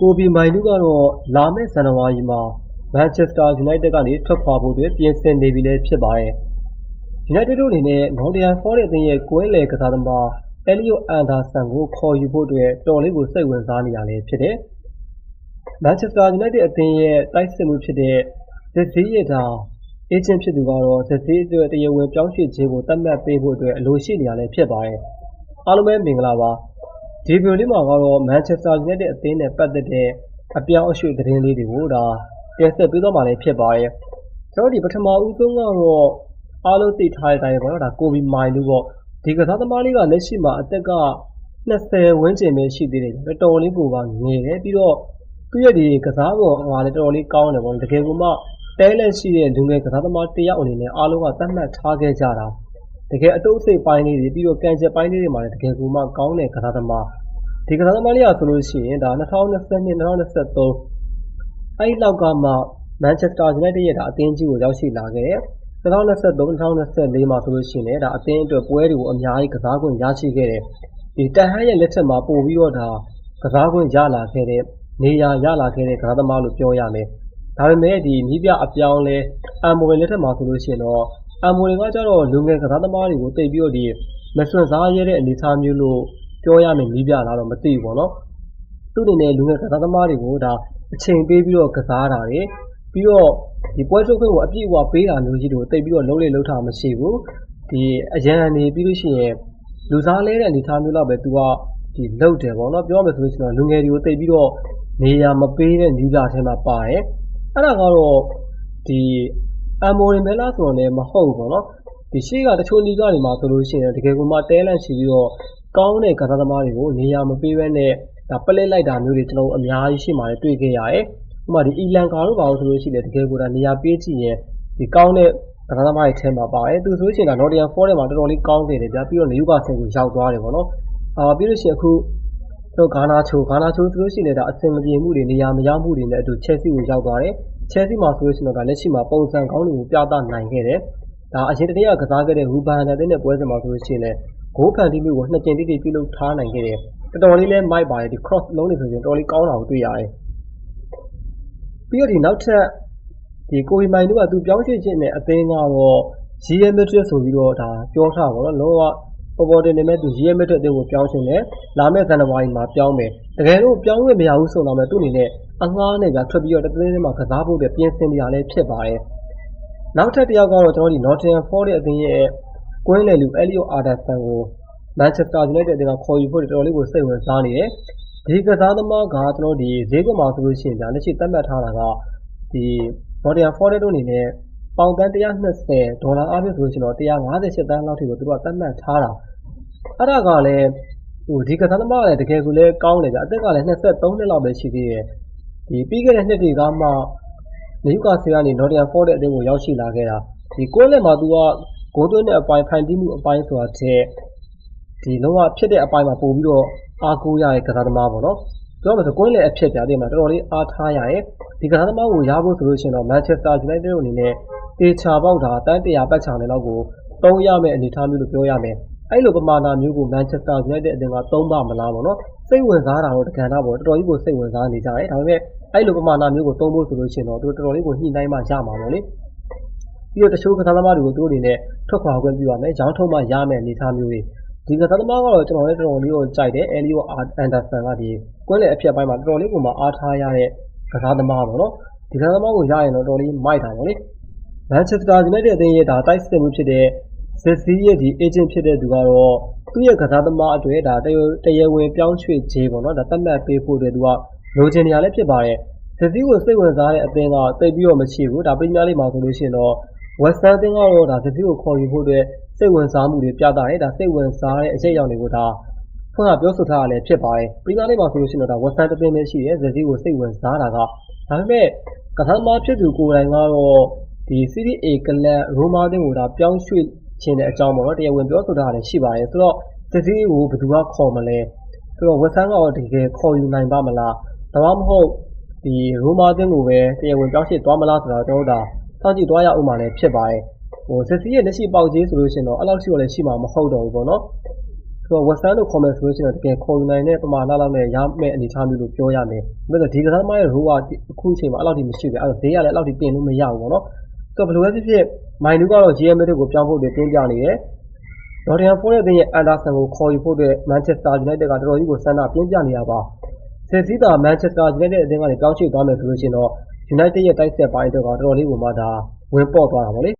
ကိုဘီမိုင်နူကတော့ လာမယ့်ဇန်နဝါရီမှာ မန်ချက်စတာယူနိုက်တက်ကနေ ထွက်ခွာဖို့အတွက် ပြင်ဆင်နေပြီလည်း ဖြစ်ပါတယ်။ United တို့အနေနဲ့ Nottingham Forest အသင်းရဲ့ ကွင်းလယ်ကစားသမား Elliot Anderson ကို ခေါ်ယူဖို့အတွက် အတော်လေးကို စိတ်ဝင်စားနေတာလည်း ဖြစ်တယ်။မန်ချက်စတာယူနိုက်တက်အသင်းရဲ့ တိုက်စစ်မှုဖြစ်တဲ့ Zirkzee ရဲ့ အေးဂျင့်ဖြစ်သူကတော့ Zirkzee အတွက် တရားဝင်ပြောင်းရွှေ့ကြေးကို သတ်မှတ်ပေးဖို့အတွက် အလိုရှိနေတာလည်း ဖြစ်ပါတယ်။အားလုံးပဲ မင်္ဂလာပါ။ ဒီဗီဒီယိုလေးမှာကတော့မန်ချက်စတာယူနိုက်တက်အသင်းနဲ့ပတ်သက်တဲ့အပြောင်းအရွှေ့သတင်းလေးတွေကိုတင်ဆက်ပေးသွားမှာလည်းဖြစ်ပါတယ်။ကျနော်တို့ပထမဦးဆုံးကတော့အားလုံးသိထားတဲ့အတိုင်းပဲပေါ့နော်ကိုဘီမိုင်နူပေါ့။ဒီကစားသမားလေးကလက်ရှိမှာအသက်က၂၀ဝန်းကျင်ပဲရှိသေးတယ်။တော်တော်လေးကိုငယ်တယ်။ပြီးတော့သူ့ရဲ့ကစားပုံကလည်းတော်တော်လေးကောင်းတယ်ပေါ့နော်။တကယ်ကိုမှ talent ရှိတဲ့လူငယ်ကစားသမားတစ်ယောက်အနေနဲ့အားလုံးကသတ်မှတ်ထားခဲ့ကြတာ။ တကယ်အတုအဆိပ်ပိုင်းလေးတွေပြီးတော့ကံကြက်ပိုင်းလေးတွေမှာလည်းတကယ်ကိုမှကောင်းတဲ့ကစားသမား။ဒီကစားသမားလေးဟာဆိုလို့ရှိရင်၂၀၂၂-၂၀၂၃အဲဒီလောက်ကမှမန်ချက်စတာယူနိုက်တက်ရဲ့အသင်းကြီးကိုရောက်ရှိလာခဲ့တယ်။၂၀၂၃-၂၀၂၄မှာဆိုလို့ရှိရင်လည်းအသင်းအတွက်ပွဲတွေကိုအများကြီးကစားခွင့်ရရှိခဲ့တယ်။တက်ဟန်းရဲ့လက်ထက်မှာပိုပြီးတော့ကစားခွင့်ရလာခဲ့တဲ့နေရာရလာခဲ့တဲ့ကစားသမားလို့ပြောရမယ်။ဒါပေမဲ့နည်းပြအပြောင်းအလဲအမ်မိုရင်လက်ထက်မှာဆိုလို့ရှိရင်တော့ အမ်မိုရင်ကကျတော့ လူငယ်ကစားသမားတွေကို သိပ်ပြီးတော့ မစွန့်စားရဲတဲ့ အနေအထားမျိုးလို့ ပြောရမယ့် နည်းပြလားတော့ မသိဘူးပေါ့နော်။သူ့အနေနဲ့ လူငယ်ကစားသမားတွေကို အချိန်ပေးပြီးတော့ ကစားတာတွေပြီးတော့ ပွဲထွက်ခွင့်ကို အပြည့်အဝပေးတာမျိုးကြီးတွေကို သိပ်ပြီးတော့ လုပ်လေ့လုပ်ထ မရှိဘူး။အရံတွေ ပြီးလို့ရှိရင် လူစားလဲတဲ့ အနေအထားမျိုးလောက်ပဲ သူက လုပ်တယ်ပေါ့နော်။ပြောရမယ်ဆိုလို့ရှိရင်တော့ လူငယ်တွေကို သိပ်ပြီးတော့ နေရာမပေးတဲ့ နည်းပြထဲမှာပါတယ်။အဲဒါကတော့ အမ်မိုရင်ပဲလားဆိုတော့လည်းမဟုတ်ဘူးပေါ့နော်။ရှေ့ကတချို့နည်းပြတွေမှာဆိုလို့ရှိရင်တကယ်ကိုမှ talent ရှိပြီးတော့ကောင်းတဲ့ကစားသမားတွေကိုနေရာမပေးဘဲနဲ့ပစ်လိုက်တာမျိုးတွေကျနော်တို့အများကြီးရှေ့မှာလည်းတွေ့ခဲ့ရတယ်။ဥပမာအီလန်ကာတို့ဘာတို့ဆိုလို့ရှိရင်လည်းတကယ်ကိုနေရာပေးကြည့်ရင်ကောင်းတဲ့ကစားသမားတွေထဲမှာပါတယ်။သူဆိုလို့ရှိရင် Nottingham Forest မှာတော်တော်လေးကောင်းခဲ့တယ်ဗျာ။ပြီးတော့ Newcastle ကိုရောက်သွားတယ်ပေါ့နော်။ပြီးလို့ရှိရင်အခု ဂါနာချိုဆိုလို့ရှိရင်လည်းအဆင်မပြေမှုတွေ နေရာမရမှုတွေနဲ့အတူ Chelsea ကို ရောက်သွားတယ်။ Chelsea မှာဆိုလို့ရှိရင်တော့ လက်ရှိမှာ ပုံစံကောင်းတွေကို ပြသနိုင်ခဲ့တယ်။အရင်တနေ့က ကစားခဲ့တဲ့ Wolverhampton အသင်းနဲ့ ပွဲစဉ်မှာဆိုလို့ရှိရင်လည်း ဂိုးဖန်တီးမှုကိုနှစ်ကြိမ်တိတိ ပြုလုပ်ထားနိုင်ခဲ့တယ်။တော်တော်လေးလည်း မိုက်ပါတယ်။ Cross လုံးတွေဆိုရင် တော်တော်လေး ကောင်းတာကို တွေ့ရတယ်။ပြီးတော့ နောက်ထပ် ကိုဘီမိုင်နူကသူပြောင်းရွှေ့ချင်တဲ့အသင်းကတော့ Real Madrid ဆိုပြီးတော့ ပြောထားတာပေါ့နော်။လုံးဝ ပေါ်ပေါ်တင်တင်ပဲ သူ Real Madrid အသင်းကို ပြောင်းချင်တယ်။လာမယ့် ဇန်နဝါရီမှာ ပြောင်းမယ်။တကယ်လို့ ပြောင်းခွင့်မရဘူးဆိုရင်တော့သူ့အနေနဲ့ အငှားနဲ့ထွက်ပြီးတော့ တသင်းထဲမှာ ကစားဖို့အတွက် ပြင်ဆင်နေတာလည်း ဖြစ်ပါတယ်။နောက်ထပ်တစ်ယောက်ကတော့ Nottingham Forest အသင်းရဲ့ ကွင်းလယ်လူ Elliot Anderson ကိုမန်ချက်စတာယူနိုက်တက်အသင်းက ခေါ်ယူဖို့ တော်တော်လေးကို စိတ်ဝင်စားနေတယ်။ဒီကစားသမားက ဈေးကွက်မှာဆိုလို့ရှိရင် လက်ရှိသတ်မှတ်ထားတာက Nottingham Forest တို့အနေနဲ့ ပေါင်သန်း၁၂၀ဒေါ်လာအားဖြင့်ဆိုလို့ရှိရင်တော့၁၅၈သန်းလောက်အထိကိုသူတို့ကသတ်မှတ်ထားတာ။အဲဒါကလည်းဒီကစားသမားကလည်းတကယ်ကိုလည်းကောင်းတယ်ဗျ။အသက်ကလည်း၂၃နှစ်လောက်ပဲရှိသေးတယ်။ပြီးခဲ့တဲ့နှစ်တွေကမှ Newcastle ကနေ Nottingham Forest အသင်းကိုရောက်ရှိလာခဲ့တာ။ကွင်းလယ်မှာသူကဂိုးသွင်းတဲ့အပိုင်းဖန်တီးမှုအပိုင်းဆိုတာထက်လုံးဝဖြတ်တဲ့အပိုင်းမှာပိုပြီးတော့အားကိုးရတဲ့ကစားသမားပေါ့နော်။ပြောရမယ်ဆိုကွင်းလယ်အဖြတ်ဗျာ။တော်တော်လေးအားထားရတယ်။ဒီကစားသမားကိုရဖို့ဆိုလို့ရှိရင်တော့မန်ချက်စတာယူနိုက်တက်တို့အနေနဲ့ သေချာပေါက်သန်း၁၀၀ပတ်ချာလည်လောက်ကိုသုံးရမယ့်အနေအထားမျိုးလို့ပြောရမယ်။အဲဒီလိုပမာဏမျိုးကိုမန်ချက်စတာယူနိုက်တက်အသင်းကသုံးပါ့မလားပေါ့နော်။စိတ်ဝင်စားတာတော့တကဏ္ဍပေါ့။တော်တော်ကြီးကိုစိတ်ဝင်စားနေကြတယ်။ဒါပေမဲ့အဲဒီလိုပမာဏမျိုးကိုသုံးဖို့ဆိုလို့ရှိရင်တော့သူတို့တော်တော်လေးကိုညှိနှိုင်းမှရမှာပေါ့လေ။ပြီးတော့တချို့ကစားသမားတွေကိုသူတို့အနေနဲ့ထွက်ခွာခွင့်ပြုရမယ်။ရောင်းထုတ်မှရမယ့်အနေအထားမျိုးတွေ။ဒီကစားသမားကတော့ကျနော်လည်းတော်တော်လေးကိုကြိုက်တယ်။ Elliot Anderson ကကွင်းလယ်အဖြတ်ပိုင်းမှာတော်တော်လေးကိုမှအားထားရတဲ့ကစားသမားပေါ့နော်။ဒီကစားသမားကိုရရင်တော့တော်တော်လေးမိုက်တာပေါ့လေ။ မန်ချက်စတာယူနိုက်တက်အသင်းရဲ့တိုက်စစ်မှုဖြစ်တဲ့ Zirkzee ရဲ့အေးဂျင့်ဖြစ်တဲ့သူကတော့သူ့ရဲ့ကစားသမားအတွက်တရားဝင်ပြောင်းရွှေ့ကြေးပေါ့နော်သတ်မှတ်ပေးဖို့အတွက်သူကလိုချင်နေတာလည်းဖြစ်ပါတယ်။ Zirkzee ကိုစိတ်ဝင်စားတဲ့အသင်းကသိပ်ပြီးတော့မရှိဘူး။ပရီးမီးယားလိဂ်မှာဆိုလို့ရှိရင်တော့ West Ham အသင်းကတော့ Zirkzee ကိုခေါ်ယူဖို့အတွက်စိတ်ဝင်စားမှုတွေပြသတယ်။စိတ်ဝင်စားတဲ့အရိပ်အယောင်တွေကိုဖွင့်ဟပြောဆိုထားတာလည်းဖြစ်ပါတယ်။ပရီးမီးယားလိဂ်မှာဆိုလို့ရှိရင်တော့ West Ham တစ်သင်းပဲရှိတယ်။ Zirkzee ကိုစိတ်ဝင်စားတာက။ဒါပေမဲ့ကစားသမားဖြစ်သူကိုယ်တိုင်ကတော့ Serie A ကလပ် Roma အသင်းကိုပြောင်းရွှေ့ချင်တဲ့အကြောင်းတရားဝင်ပြောဆိုထားတာလည်းရှိပါတယ်။ဆိုတော့ Zirkzee ကိုဘယ်သူကခေါ်မလဲ။ဆိုတော့ West Ham ကရောတကယ်ခေါ်ယူနိုင်ပါ့မလား။ဒါမှမဟုတ် Roma အသင်းကိုပဲတရားဝင်ပြောင်းရွှေ့သွားမလားဆိုတာကျနော်တို့စောင့်ကြည့်သွားရဦးမှာလည်းဖြစ်ပါတယ်။ Zirkzee ရဲ့လက်ရှိပေါက်ဈေးဆိုလို့ရှိရင်တော့အဲဒီလောက်ထိတော့လည်းရှိမှာမဟုတ်တော့ဘူးပေါ့နော်။ဆိုတော့ West Ham လို့ခေါ်မယ်ဆိုလို့ရှိရင်တော့တကယ်ခေါ်ယူနိုင်တဲ့ပမာဏလောက်နဲ့ရမယ့်အနေအထားမျိုးလို့ပြောရမယ်။ဒါပေမဲ့ဒီကစားသမားရဲ့ role ကအခုအချိန်မှာအဲ့လောက်ထိမရှိဘူး။အဲ့တော့ဈေးကလည်းအဲ့လောက်ထိတင်လို့မရဘူးပေါ့နော်။ ဆိုတော့ဘယ်လိုပဲဖြစ်ဖြစ်မိုင်နူးကတော့ GM ကိုပြောင်းဖို့တင်ပြနေတယ်။ Nottingham Forest အသင်းရဲ့ Anderson ကိုခေါ်ယူဖို့အတွက် Manchester United ကတော်တော်ကြီးကို ဆန္ဒပြင်းပြနေတာပါ။ဆယ်စီးသာ Manchester United အသင်းကနေ ပြောင်းရွှေ့သွားမယ်ဆိုလို့ရှိရင်တော့ United ရဲ့ တိုက်စစ်ပိုင်းအတွက်က တော်တော်လေးကိုမှဒါဝင်ပေါ့သွားတာပေါ့လေ